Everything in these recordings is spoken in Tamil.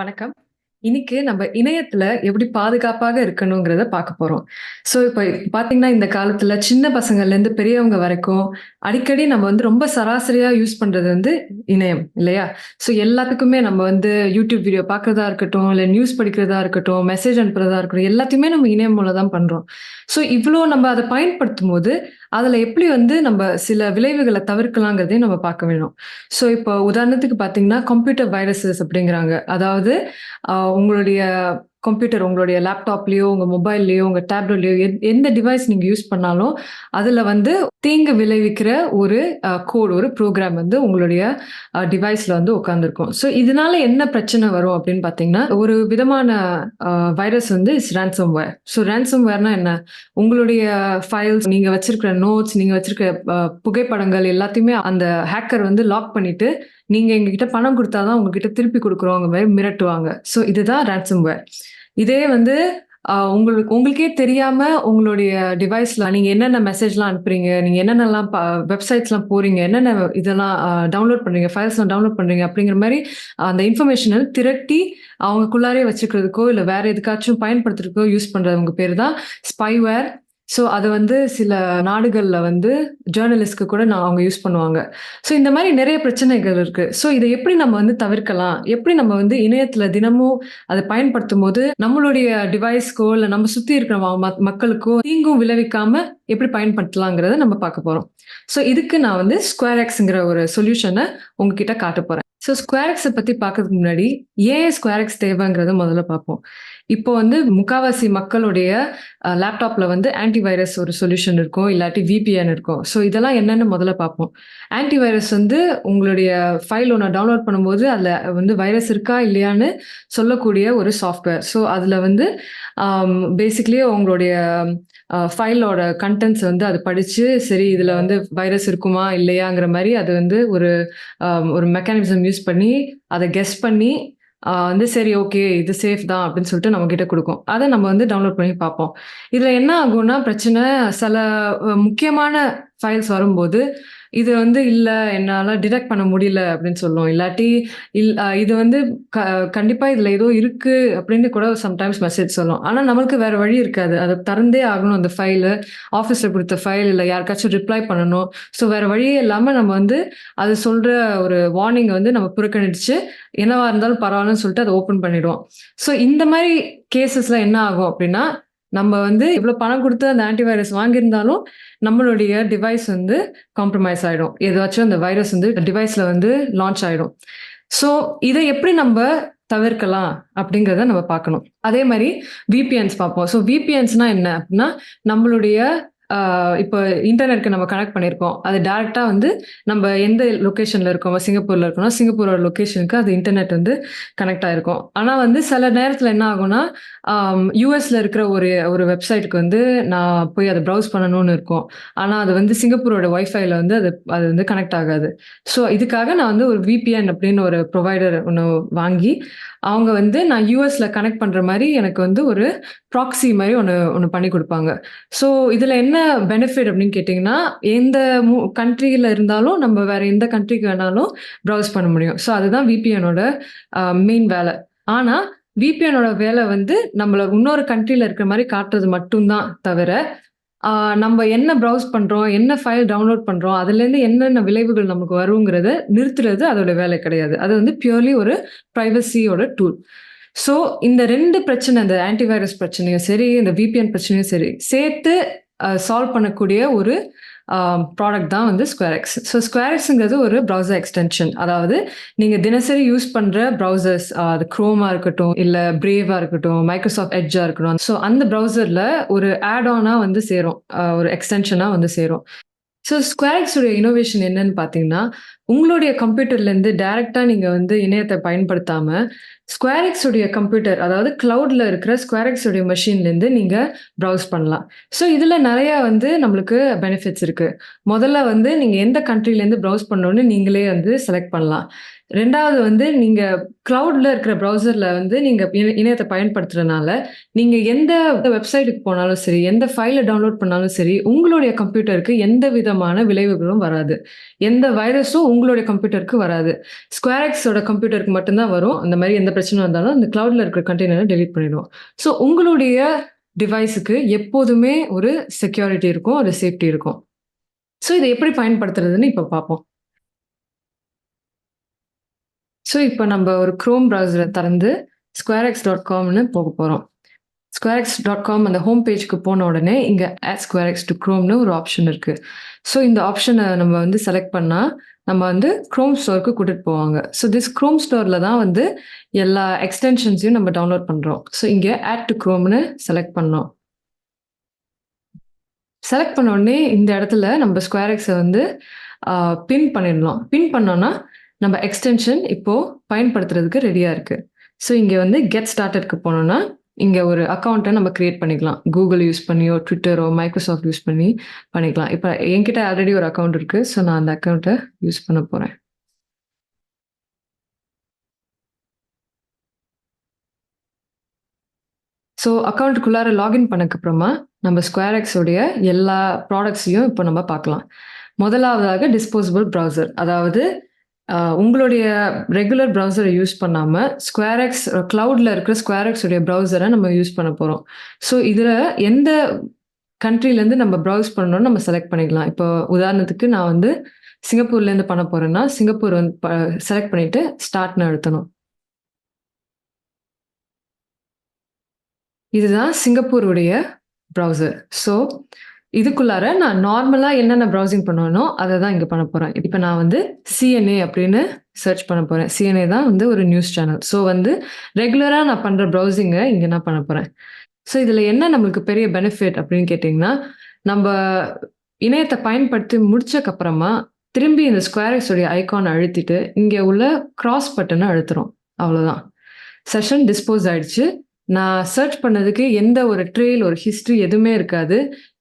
வணக்கம். இன்னைக்கு நம்ம இணையத்துல எப்படி பாதுகாப்பாக இருக்கணுங்கிறத பார்க்க போறோம். ஸோ, இப்ப பாத்தீங்கன்னா இந்த காலத்துல சின்ன பசங்கள்லேருந்து பெரியவங்க வரைக்கும், அடிக்கடி நம்ம வந்து ரொம்ப சராசரியா யூஸ் பண்றது வந்து இணையம் இல்லையா? ஸோ, எல்லாத்துக்குமே நம்ம வந்து யூடியூப் வீடியோ பார்க்கறதா இருக்கட்டும், இல்ல நியூஸ் படிக்கிறதா இருக்கட்டும், மெசேஜ் அனுப்புறதா இருக்கட்டும், எல்லாத்தையுமே நம்ம இணையம் மூலம் தான் பண்றோம். ஸோ, இவ்வளோ நம்ம அதை பயன்படுத்தும் போது அதில் எப்படி வந்து நம்ம சில விளைவுகளை தவிர்க்கலாங்கிறதையும் நம்ம பார்க்க வேணும். ஸோ, இப்போ உதாரணத்துக்கு பார்த்தீங்கன்னா, கம்ப்யூட்டர் வைரஸஸ் அப்படிங்கிறாங்க. அதாவது உங்களுடைய கம்ப்யூட்டர் உங்களுடைய லேப்டாப்லயோ, உங்க மொபைல்லயோ, உங்க டேப்லெட்லயோ எந்த டிவைஸ் நீங்க யூஸ் பண்ணாலும், அதுல வந்து தீங்கு விளைவிக்கிற ஒரு கோட், ஒரு ப்ரோக்ராம் வந்து உங்களுடைய டிவைஸில் டிவைஸ்ல வந்து உட்காந்துருக்கும் ஸோ, இதனால என்ன பிரச்சனை வரும் அப்படின்னு பார்த்தீங்கன்னா, ஒரு விதமான வைரஸ் வந்து இஸ் ரேன்சம் வேர் ஸோ, ரேன்சம் வேர்னா என்ன? உங்களுடைய ஃபைல்ஸ், நீங்க வச்சிருக்கிற நோட்ஸ், நீங்க வச்சிருக்கிற புகைப்படங்கள் எல்லாத்தையுமே அந்த ஹேக்கர் வந்து லாக் பண்ணிட்டு, நீங்க எங்ககிட்ட பணம் கொடுத்தாதான் உங்ககிட்ட திருப்பி கொடுக்குறோங்க மாதிரி மிரட்டுவாங்க. ஸோ, இதுதான் ரான்சம்வேர். இதே வந்து உங்களுக்கு உங்களுக்கே தெரியாம உங்களுடைய டிவைஸ்ல நீங்க என்னென்ன மெசேஜ்லாம் அனுப்புறீங்க, நீங்க என்னென்னலாம் ப வெப்சைட்ஸ்லாம் போறீங்க, என்னென்ன இதெல்லாம் டவுன்லோட் பண்றீங்க, ஃபைல்ஸ்லாம் டவுன்லோட் பண்றீங்க அப்படிங்கிற மாதிரி அந்த இன்ஃபர்மேஷனை திரட்டி அவங்களுக்குள்ளாரே வச்சுக்கிறதுக்கோ, இல்லை வேற எதுக்காச்சும் பயன்படுத்துறதுக்கோ யூஸ் பண்றவங்க பேர் தான் ஸ்பைவேர். ஸோ, அது வந்து சில நாடுகளில் வந்து ஜேர்னலிஸ்ட்க்கு கூட நான் அவங்க யூஸ் பண்ணுவாங்க. ஸோ, இந்த மாதிரி நிறைய பிரச்சனைகள் இருக்கு. ஸோ, இதை எப்படி நம்ம வந்து தவிர்க்கலாம்? எப்படி நம்ம வந்து இணையத்தில் தினமும் அதை பயன்படுத்தும் போது நம்மளுடைய டிவைஸ்க்கோ, இல்லை நம்ம சுற்றி இருக்கிற மக்களுக்கோ தீங்கும் விளைவிக்காம எப்படி பயன்படுத்தலாங்கிறத நம்ம பார்க்க போகிறோம் ஸோ, இதுக்கு நான் வந்து ஸ்கொயர் எக்ஸுங்கிற ஒரு சொல்யூஷனை உங்ககிட்ட காட்ட போகிறேன் ஸோ, ஸ்கொயர்-எக்ஸ பார்க்கறதுக்கு முன்னாடி, ஏன் ஸ்கொயர்எக்ஸ் தேவைங்கிறத முதல்ல பார்ப்போம். இப்போ வந்து முக்காவாசி மக்களுடைய லேப்டாப்பில் லேப்டாப்ல வந்து ஆன்டி வைரஸ் ஒரு சொல்யூஷன் இருக்கும். இல்லாட்டி விபிஎன் இருக்கும். ஸோ, இதெல்லாம் என்னன்னு முதல்ல பார்ப்போம். ஆன்டி வைரஸ் வந்து உங்களுடைய ஃபைல் ஒன்று டவுன்லோட் பண்ணும்போது, அதில் வந்து வைரஸ் இருக்கா இல்லையான்னு சொல்லக்கூடிய ஒரு சாஃப்ட்வேர். ஸோ, அதில் வந்து பேசிக்லி உங்களுடைய ஃபைலோட கன்டென்ட்ஸ் வந்து அது படித்து சரி இதில் வந்து வைரஸ் இருக்குமா? இல்லையாங்கிற மாதிரி அது வந்து ஒரு ஒரு மெக்கானிசம் யூஸ் பண்ணி, அத கெஸ் பண்ணி, வந்து சரி ஓகே இது சேஃப் தான் அப்படின்னு சொல்லிட்டு நம்ம கிட்ட கொடுக்கும் அதை நம்ம வந்து டவுன்லோட் பண்ணி பார்ப்போம். இதுல என்ன ஆகும்னா பிரச்சனை, சில முக்கியமான ஃபைல்ஸ் வரும்போது, இது வந்து இல்ல என்னால டிடெக்ட் பண்ண முடியல அப்படின்னு சொல்லும். இல்லாட்டி இல் இது வந்து க கண்டிப்பா இதுல ஏதோ இருக்கு அப்படின்னு கூட சம்டைம்ஸ் மெசேஜ் சொல்லும். ஆனா, நம்மளுக்கு வேற வழி இருக்காது. அதை திறந்தே ஆகணும் அந்த ஃபைலு. ஆஃபீஸ்ல கொடுத்த ஃபைல் இல்ல யாருக்காச்சும் ரிப்ளை பண்ணணும். ஸோ, வேற வழியே இல்லாம நம்ம வந்து அது சொல்ற ஒரு வார்னிங்கை வந்து நம்ம புறக்கணிச்சு, என்னவா இருந்தாலும் பரவாயில்லன்னு சொல்லிட்டு அதை ஓப்பன் பண்ணிடுவோம். ஸோ, இந்த மாதிரி கேசஸ்ல என்ன ஆகும் அப்படின்னா, நம்ம வந்து இவ்வளோ பணம் கொடுத்து அந்த ஆன்டி வைரஸ் வாங்கியிருந்தாலும், நம்மளுடைய டிவைஸ் வந்து காம்ப்ரமைஸ் ஆயிடும். ஏதாச்சும் அந்த வைரஸ் வந்து டிவைஸ்ல வந்து லான்ச் ஆயிடும். ஸோ, இதை எப்படி நம்ம தவிர்க்கலாம் அப்படிங்கிறத நம்ம பார்க்கணும். அதே மாதிரி விபிஎன்ஸ் பார்ப்போம். ஸோ, விபிஎன்ஸ்னா என்ன அப்படின்னா, நம்மளுடைய இப்போ இன்டர்நெட்க்கு நம்ம கனெக்ட் பண்ணியிருக்கோம். அது டேரெக்டாக வந்து நம்ம எந்த லொக்கேஷனில் இருக்கோம், சிங்கப்பூரில் இருக்கோம்னா, சிங்கப்பூரோட லொக்கேஷனுக்கு அது இன்டர்நெட் வந்து கனெக்ட் ஆகிருக்கும் ஆனால் வந்து சில நேரத்தில் என்ன ஆகும்னா, யூஎஸில் இருக்கிற ஒரு ஒரு வெப்சைட்க்கு வந்து நான் போய் அதை ப்ரௌஸ் பண்ணணும்னு இருக்கும். ஆனால் அது வந்து சிங்கப்பூரோட ஒய்ஃபைல வந்து அது அது வந்து கனெக்ட் ஆகாது. ஸோ, இதுக்காக நான் வந்து ஒரு விபிஎன் அப்படின்னு ஒரு ப்ரொவைடர் ஒன்று வாங்கி, அவங்க வந்து நான் யூஎஸ்ல கனெக்ட் பண்ணுற மாதிரி எனக்கு வந்து ஒரு ப்ராக்ஸி மாதிரி ஒன்று ஒன்று பண்ணி கொடுப்பாங்க ஸோ, இதில் என்ன பெனிஃபிட் அப்படின்னு கேட்டிங்கன்னா எந்த மூ கண்ட்ரியில் இருந்தாலும் நம்ம வேற எந்த கண்ட்ரிக்கு வேணாலும் ப்ரௌஸ் பண்ண முடியும். ஸோ, அதுதான் விபிஎனோட மெயின் வேலை ஆனால் விபிஎனோட வேலை வந்து நம்மள இன்னொரு கண்ட்ரியில் இருக்கிற மாதிரி காட்டுறது மட்டும்தான் தவிர, நம்ம என்ன ப்ரௌஸ் பண்ணுறோம் என்ன ஃபைல் டவுன்லோட் பண்ணுறோம் அதுலேருந்து என்னென்ன விளைவுகள் நமக்கு வருங்கிறத நிறுத்துறது அதோட வேலை கிடையாது. அது வந்து பியூர்லி ஒரு ப்ரைவசியோட டூல். ஸோ, இந்த ரெண்டு பிரச்சனை, இந்த ஆன்டிவைரஸ் பிரச்சனையும் சரி, இந்த விபிஎன் பிரச்சனையும் சரி, சேர்த்து சால்வ் பண்ணக்கூடிய ஒரு ப்ராடக்ட் தான் வந்து ஸ்கொயர்-எக்ஸ். ஸோ, ஸ்கொயர்-எக்ஸ்ங்கிறது ஒரு ப்ரௌசர் எக்ஸ்டென்ஷன். அதாவது நீங்கள் தினசரி யூஸ் பண்ணுற ப்ரௌசர்ஸ் அது க்ரோமாக இருக்கட்டும், இல்லை பிரேவாக இருக்கட்டும், மைக்ரோசாஃப்ட் எட்ஜாக இருக்கட்டும். ஸோ, அந்த ப்ரௌசரில் ஒரு ஆட் ஆனாக வந்து சேரும். ஒரு எக்ஸ்டென்ஷனாக வந்து சேரும். ஸோ, ஸ்கொயர்ஸுடைய இனோவேஷன் என்னன்னு பார்த்தீங்கன்னா, உங்களுடைய கம்ப்யூட்டர்லேருந்து டேரெக்டாக நீங்கள் வந்து இணையத்தை பயன்படுத்தாமல் ஸ்கொயர் உடைய கம்ப்யூட்டர் அதாவது கிளவுட்ல இருக்கிற ஸ்கொயர் உடைய மெஷின்லேருந்து நீங்கள் ப்ரௌஸ் பண்ணலாம். ஸோ, இதில் நிறையா வந்து நம்மளுக்கு பெனிஃபிட்ஸ் இருக்குது முதல்ல வந்து நீங்கள் எந்த கண்ட்ரிலேருந்து ப்ரௌஸ் பண்ணணும்னு நீங்களே வந்து செலக்ட் பண்ணலாம். ரெண்டாவது வந்து நீங்கள் க்ளவுடில் இருக்கிற ப்ரௌசரில் வந்து நீங்கள் இணை பயன்படுத்துறதுனால நீங்கள் எந்த வெப்சைட்டுக்கு போனாலும் சரி, எந்த ஃபைலை டவுன்லோட் பண்ணாலும் சரி, உங்களுடைய கம்ப்யூட்டருக்கு எந்த விதமான விளைவுகளும் வராது. எந்த வைரஸும் உங்களுடைய கம்ப்யூட்டருக்கு வராது ஸ்கொயர் எக்ஸோட கம்ப்யூட்டருக்கு மட்டும்தான் வரும் அந்த மாதிரி எந்த பிரச்சனை வந்தாலும் அந்த கிளவுட்ல இருக்கிற கண்டெய்னரை டெலிட் பண்ணிடுவோம். ஸோ உங்களுடைய டிவைஸுக்கு எப்போதுமே ஒரு செக்யூரிட்டி இருக்கும் ஒரு சேஃப்டி இருக்கும். ஸோ இதை எப்படி பயன்படுத்துறதுன்னு இப்போ பார்ப்போம். ஸோ இப்போ நம்ம ஒரு க்ரோம் ப்ரௌசரை திறந்து ஸ்கொயர்எக்ஸ் டாட் காம்னு போக போகிறோம் ஸ்கொயர்எக்ஸ் டாட் காம் அந்த ஹோம் பேஜ்க்கு போன உடனே இங்கே ஆட் ஸ்கொயர்எக்ஸ் டு க்ரோம்னு ஒரு ஆப்ஷன் இருக்குது ஸோ இந்த ஆப்ஷனை நம்ம வந்து செலக்ட் பண்ணால் நம்ம வந்து க்ரோம் ஸ்டோருக்கு கூட்டிட்டு போவாங்க. ஸோ திஸ் க்ரோம் ஸ்டோரில் தான் வந்து எல்லா எக்ஸ்டென்ஷன்ஸையும் நம்ம டவுன்லோட் பண்ணுறோம் ஸோ இங்கே ஆட் டு க்ரோம்னு செலக்ட் பண்ணோம். செலக்ட் பண்ண உடனே இந்த இடத்துல நம்ம ஸ்கொயர் எக்ஸை வந்து பின் பண்ணிடலாம். பின் பண்ணோன்னா நம்ம எக்ஸ்டென்ஷன் இப்போ பயன்படுத்துறதுக்கு ரெடியாக இருக்கு. ஸோ இங்கே வந்து கெட் ஸ்டார்டட்க்கு போனோம்னா இங்கே ஒரு அக்கௌண்ட்டை நம்ம கிரியேட் பண்ணிக்கலாம். கூகுள் யூஸ் பண்ணியோ ட்விட்டரோ மைக்ரோசாஃப்ட் யூஸ் பண்ணி பண்ணிக்கலாம். இப்போ என்கிட்ட ஆல்ரெடி ஒரு அக்கௌண்ட் இருக்குது ஸோ நான் அந்த அக்கௌண்ட்டை யூஸ் பண்ண போகிறேன் ஸோ அக்கௌண்ட்டுக்குள்ளார லாகின் பண்ணக்கப்புறமா நம்ம ஸ்கொயர் எக்ஸோடைய எல்லா ப்ராடக்ட்ஸையும் இப்போ நம்ம பார்க்கலாம். முதலாவதாக டிஸ்போசபிள் ப்ரௌசர் அதாவது உங்களுடைய ரெகுலர் ப்ரௌசரை யூஸ் பண்ணாமல் ஸ்கொயர்எக்ஸ் க்ளவுடில் இருக்கிற ஸ்கொயர்எக்ஸ் உடைய ப்ரௌசரை நம்ம யூஸ் பண்ண போகிறோம் ஸோ இதில் எந்த கண்ட்ரிலேருந்து நம்ம ப்ரௌஸ் பண்ணணும்னு நம்ம செலக்ட் பண்ணிக்கலாம். இப்போ உதாரணத்துக்கு நான் வந்து சிங்கப்பூர்லேருந்து பண்ண போகிறேன்னா சிங்கப்பூர் வந்து செலக்ட் பண்ணிவிட்டு ஸ்டார்ட்னு அழுத்தணும். இதுதான் சிங்கப்பூருடைய ப்ரௌசர் ஸோ இதுக்குள்ளார நான் நார்மலாக என்னென்ன ப்ரௌசிங் பண்ணணும் அதை தான் இங்கே பண்ண போகிறேன் இப்போ நான் வந்து சிஎன்ஏ அப்படின்னு சர்ச் பண்ண போகிறேன் சிஎன்ஏ தான் வந்து ஒரு நியூஸ் சேனல் ஸோ வந்து ரெகுலராக நான் பண்ணுற ப்ரௌசிங்கை இங்கே நான் பண்ண போகிறேன் ஸோ இதில் என்ன நம்மளுக்கு பெரிய பெனிஃபிட் அப்படின்னு கேட்டிங்கன்னா நம்ம இணையத்தை பயன்படுத்தி முடிச்சக்கப்புறமா திரும்பி இந்த ஸ்கொயர்எக்ஸ் ஐக்கானை அழுத்திட்டு இங்கே உள்ள கிராஸ் பட்டனை அழுத்துறோம். அவ்வளோதான் செஷன் டிஸ்போஸ் ஆயிடுச்சு. நான் சர்ச் பண்ணதுக்கு எந்த ஒரு ட்ரெயில் ஒரு ஹிஸ்ட்ரி எதுவுமே இருக்காது.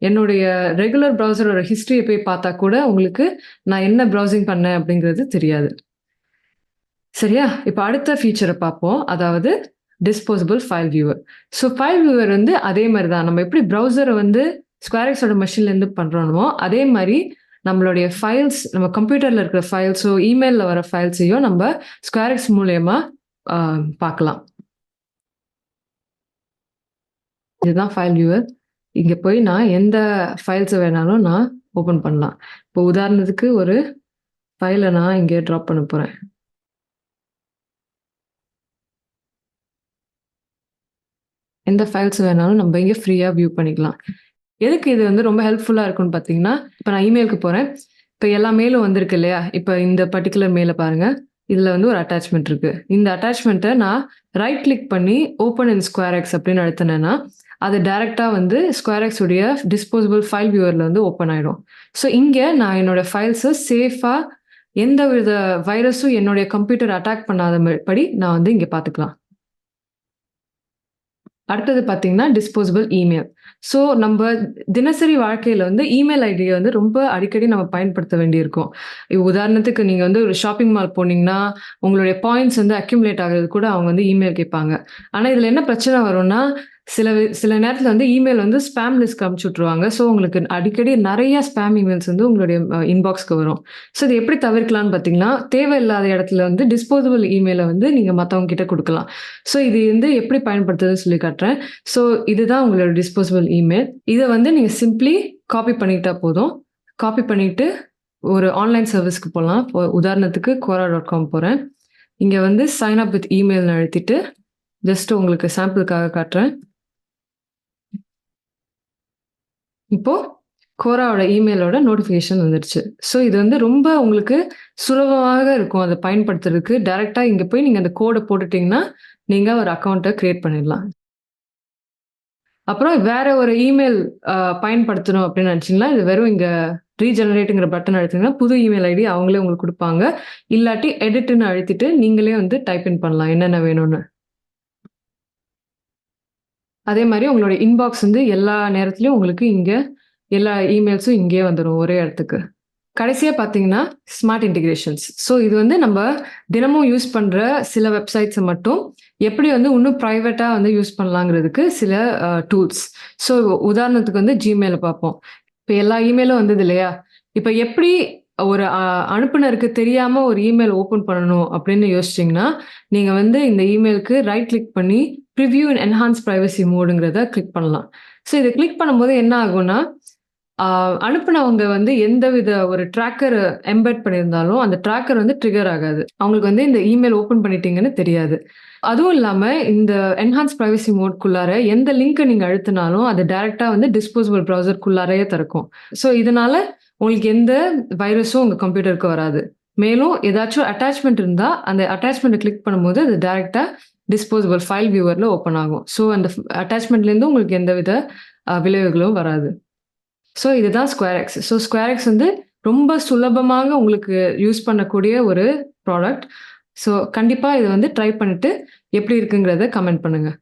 என்னுடைய ரெகுலர் ப்ரௌசரோட ஹிஸ்ட்ரியை போய் பார்த்தா கூட உங்களுக்கு நான் என்ன ப்ரௌசிங் பண்ணேன் அப்படிங்கிறது தெரியாது. சரியா? இப்போ அடுத்த ஃபீச்சரை பார்ப்போம். அதாவது disposable file viewer so file viewer வந்து அதே மாதிரி தான். நம்ம எப்படி ப்ரௌசரை வந்து ஸ்கொயர்எக்ஸோட மெஷின்லேருந்து பண்ணுறோமோ அதே மாதிரி நம்மளுடைய ஃபைல்ஸ் நம்ம கம்ப்யூட்டரில் இருக்கிற ஃபைல்ஸோ இமெயிலில் வர ஃபைல்ஸையும் நம்ம ஸ்கொயர்எக்ஸ் மூலயமா பார்க்கலாம். இதுதான் ஃபைல் வியூவர் இங்கே போய் நான் எந்த ஃபைல்ஸை வேணாலும் நான் ஓப்பன் பண்ணலாம். இப்போ உதாரணத்துக்கு ஒரு ஃபைலை நான் இங்கே ட்ராப் பண்ண போகிறேன் எந்த ஃபைல்ஸ் வேணாலும் நம்ம இங்கே ஃப்ரீயாக வியூ பண்ணிக்கலாம். எதுக்கு இது வந்து ரொம்ப ஹெல்ப்ஃபுல்லாக இருக்கும்னு பார்த்தீங்கன்னா இப்போ நான் இமெயிலுக்கு போகிறேன் இப்போ எல்லா மெயிலும் வந்திருக்கு இல்லையா? இப்போ இந்த பர்டிகுலர் மெயிலை பாருங்கள் இதில் வந்து ஒரு அட்டாச்மெண்ட் இருக்குது இந்த அட்டாச்மெண்ட்டை நான் ரைட் கிளிக் பண்ணி ஓப்பன் இன் ஸ்கொயர் எக்ஸ் அப்படின்னு அழுத்தினேன்னா அது டைரெக்டாக வந்து ஸ்கொயர் எக்ஸ் உடைய டிஸ்போசபிள் ஃபைல் வியூவரில் வந்து ஓப்பன் ஆகிடும் ஸோ இங்கே நான் என்னோட ஃபைல்ஸை சேஃபாக எந்த வித வைரஸும் என்னுடைய கம்ப்யூட்டர் அட்டாக் பண்ணாத படி நான் வந்து இங்கே பார்த்துக்கலாம் அடுத்தது பார்த்தீங்கன்னா டிஸ்போசபிள் இமெயில் ஸோ நம்ம தினசரி வாழ்க்கையில் வந்து இமெயில் ஐடியை வந்து ரொம்ப அடிக்கடி நம்ம பயன்படுத்த வேண்டியிருக்கும். உதாரணத்துக்கு நீங்கள் வந்து ஒரு ஷாப்பிங் மால் போனீங்கன்னா உங்களுடைய பாயிண்ட்ஸ் வந்து அக்யூமுலேட் ஆகிறது கூட அவங்க வந்து இமெயில் கேட்பாங்க. ஆனால் இதில் என்ன பிரச்சனை வரும்னா சில சில நேரத்தில் வந்து இமெயில் வந்து ஸ்பேம் லிஸ்ட் அமுச்சு விட்ருவாங்க ஸோ உங்களுக்கு அடிக்கடி நிறைய ஸ்பேம் இமெயில்ஸ் வந்து உங்களுடைய இன்பாக்ஸ்க்கு வரும். ஸோ இது எப்படி தவிர்க்கலாம்னு பார்த்தீங்கன்னா தேவையில்லாத இடத்துல வந்து டிஸ்போசபிள் இமெயிலை வந்து நீங்கள் மற்றவங்க கிட்ட கொடுக்கலாம். ஸோ இது வந்து எப்படி பயன்படுத்துறதுன்னு சொல்லி காட்டுறேன். ஸோ இதுதான் உங்களோட டிஸ்போசபிள் இமெயில் இதை வந்து நீங்கள் சிம்பிளி காப்பி பண்ணிக்கிட்டா போதும். காப்பி பண்ணிட்டு ஒரு ஆன்லைன் சர்வீஸ்க்கு போகலாம் இப்போ உதாரணத்துக்கு கோரா டாட் காம் போகிறேன் இங்கே வந்து சைன் அப் வித் இமெயில் அழுத்திட்டு ஜஸ்ட் உங்களுக்கு சாம்பிளுக்காக காட்டுறேன். இப்போது கோராவோட இமெயிலோட நோட்டிஃபிகேஷன் வந்துடுச்சு ஸோ இது வந்து ரொம்ப உங்களுக்கு சுலபமாக இருக்கும். அதை பயன்படுத்துறதுக்கு டைரெக்டாக இங்கே போய் நீங்கள் அந்த கோடை போட்டுட்டிங்கன்னா நீங்கள் ஒரு அக்கௌண்ட்டை க்ரியேட் பண்ணிடலாம். அப்புறம் வேற ஒரு இமெயில் பயன்படுத்தணும் அப்படின்னு நினச்சிங்கன்னா இது வெறும் இங்கே ரீஜெனரேட்டுங்கிற பட்டன் அழுத்திங்கன்னா புது இமெயில் ஐடி அவங்களே உங்களுக்கு கொடுப்பாங்க. இல்லாட்டி எடிட்டுன்னு அழுத்திட்டு நீங்களே வந்து டைப் இன் பண்ணலாம். என்னென்ன வேணும்னு. அதே மாதிரி உங்களோட இன்பாக்ஸ் வந்து எல்லா நேரத்துலையும் உங்களுக்கு இங்கே எல்லா இமெயில்ஸும் இங்கேயே வந்துடும் ஒரே இடத்துக்கு. கடைசியாக பார்த்தீங்கன்னா ஸ்மார்ட் இன்டிகிரேஷன்ஸ் ஸோ இது வந்து நம்ம தினமும் யூஸ் பண்ணுற சில வெப்சைட்ஸை மட்டும் எப்படி வந்து இன்னும் ப்ரைவேட்டாக வந்து யூஸ் பண்ணலாங்கிறதுக்கு சில டூல்ஸ் ஸோ உதாரணத்துக்கு வந்து ஜிமெயிலை பார்ப்போம். இப்போ எல்லா இமெயிலும் வந்தது இல்லையா? இப்போ எப்படி ஒரு அனுப்புனருக்கு தெரியாமல் ஒரு இமெயில் ஓப்பன் பண்ணணும் அப்படின்னு யோசிச்சிங்கன்னா நீங்கள் வந்து இந்த இமெயிலுக்கு ரைட் கிளிக் பண்ணி ப்ரிவியூ அண்ட் என்ஹான்ஸ் ப்ரைவசி மோடுங்கிறத கிளிக் பண்ணலாம். ஸோ இதை கிளிக் பண்ணும்போது என்ன ஆகும்னா, அனுப்புனவங்க வந்து எந்தவித ஒரு ட்ராக்கர் எம்பெட் பண்ணியிருந்தாலும், அந்த ட்ராக்கர் வந்து ட்ரிகர் ஆகாது. அவங்களுக்கு வந்து இந்த இமெயில் ஓப்பன் பண்ணிட்டீங்கன்னு தெரியாது. அதுவும் இல்லாமல் இந்த என்ஹான்ஸ் ப்ரைவசி மோட்குள்ளார எந்த லிங்க்கை நீங்கள் அழுத்துனாலும், அது டைரெக்டாக வந்து டிஸ்போசபிள் ப்ரௌசர்க்குள்ளாரையே திறக்கும். ஸோ இதனால உங்களுக்கு எந்த வைரஸும் உங்கள் கம்ப்யூட்டருக்கு வராது. மேலும் ஏதாச்சும் அட்டாச்மெண்ட் இருந்தால் அந்த அட்டாச்மெண்ட்டை கிளிக் பண்ணும்போது அது டேரெக்டாக டிஸ்போசபிள் ஃபைல் வியூவரில் ஓப்பன் ஆகும். ஸோ அந்த அட்டாச்மெண்ட்லேருந்து உங்களுக்கு எந்தவித வித விளைவுகளும் வராது. ஸோ இதுதான் square x. So square x வந்து ரொம்ப சுலபமாக உங்களுக்கு யூஸ் பண்ணக்கூடிய ஒரு ப்ராடக்ட். ஸோ கண்டிப்பாக இதை வந்து ட்ரை பண்ணிட்டு எப்படி இருக்குங்கிறத கமெண்ட் பண்ணுங்கள்